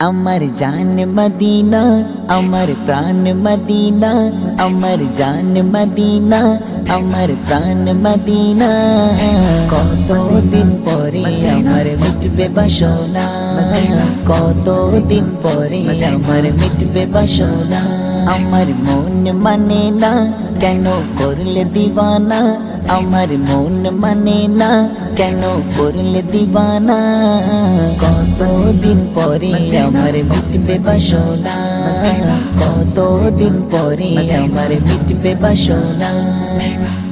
আমার জান মদিনা আমার প্রাণ মদিনা আমার জান মদিনা আমার প্রাণ মদিনা কতদিন পরে আমার মিটবে বাসনা কতদিন পরে আমার মিটবে বাসনা আমার মন মানে না কেন করলে দিবানা আমার মন মানে না, কেন করলে দিবানা? কতদিন পরে আমার মিটবে বাসনা? কতদিন পরে আমার মিটবে বাসনা?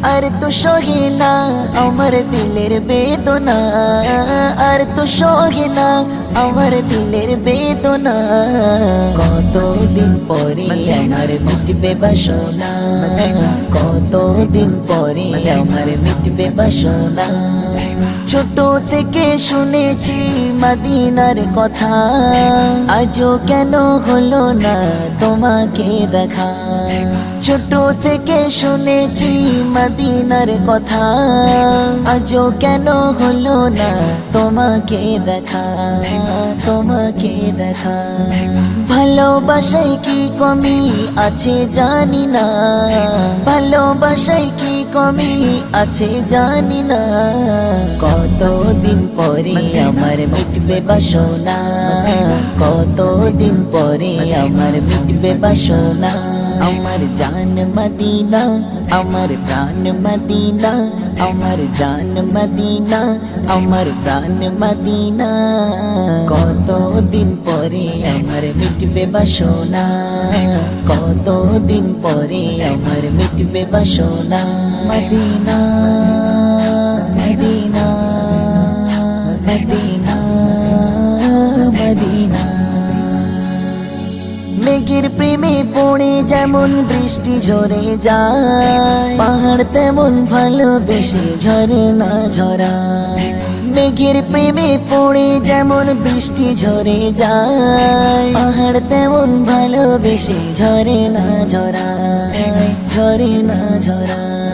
আর তো সহে না আমার দিলের বেদনা। আর তো সহে না আমার দিলের বেদনা। কতদিন পরে আমার মিটবে বাসনা। কতদিন পরে আমার মিটবে বাসনা। ছোট থেকে শুনেছি মদিনার কথা। আজও কেন হলো না তোমাকে দেখা? ছোট থেকে শুনেছি মদিনার কথা। আজও কেন হলো না তোমাকে দেখা? তোমাকে দেখা। ভালোবাসায় কি কমি আছে জানি না। ভালোবাসায় কি কমি আছে জানি না। কতদিন পরে আমার মিটবে বাসনা? কতদিন পরে আমার মিটবে বাসনা? আমার জান মদিনা আমার প্রাণ মদিনা আমার জান মদিনা আমার প্রাণ মদিনা। কতদিন পরে আমার মিটবে বাসনা? কতদিন পরে আমার মিটবে বাসনা? মদিনা। মেঘের প্রেমে পড়ে যেমন বৃষ্টি ঝরে যায়, পাহাড় তেমন ভালোবেসে ঝরে না ঝরা। মেঘের প্রেমে পড়ে যেমন বৃষ্টি ঝরে যায়, পাহাড় তেমন ভালোবেসে ঝরে না ঝরা, ঝরে না ঝরায়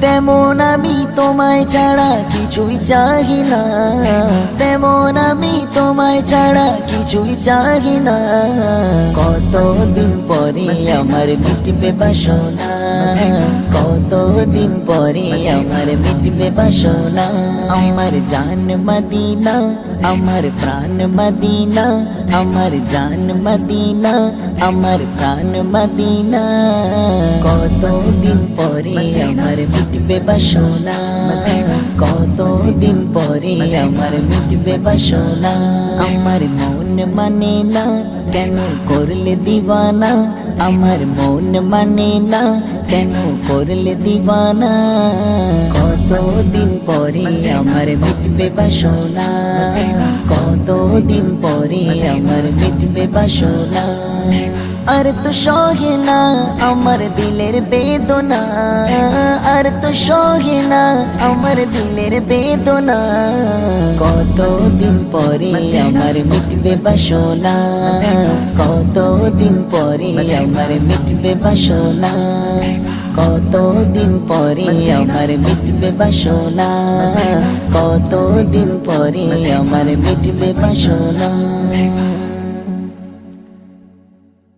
তেমন আমি তোমায় ছাড়া কিছুই চাহি না। তেমন আমি তোমায় ছাড়া কিছুই চাহি না। কতদিন পরে আমার মিটবে বাসনা। কতদিন পরে আমার মিটবে বাসনা। আমার জান মদিনা, আমার প্রাণ মদিনা, আমার জান মদিনা, আমার প্রাণ মদিনা। কতদিন পরে আমার মিটবে বাসনা। কতদিন পরে আমার মিটবে বাসনা। আমার মন মানে না কেন করলে দিবানা আমার মন মানে না কেন করলে দিবানা কতদিন পরে আমার মিটবে বাসনা। কতদিন পরে আমার মিটবে বাসনা। আর তো সহে না আমার দিলের বেদনা। আর তো সহে না আমার দিলের বেদনা। কতদিন পরে আমার মিটবে বাসনা। কতদিন পরে আমার মিটবে বাসনা। কতদিন পরে আমার মিটবে বাসনা? কতদিন পরে আমার মিটবে বাসনা?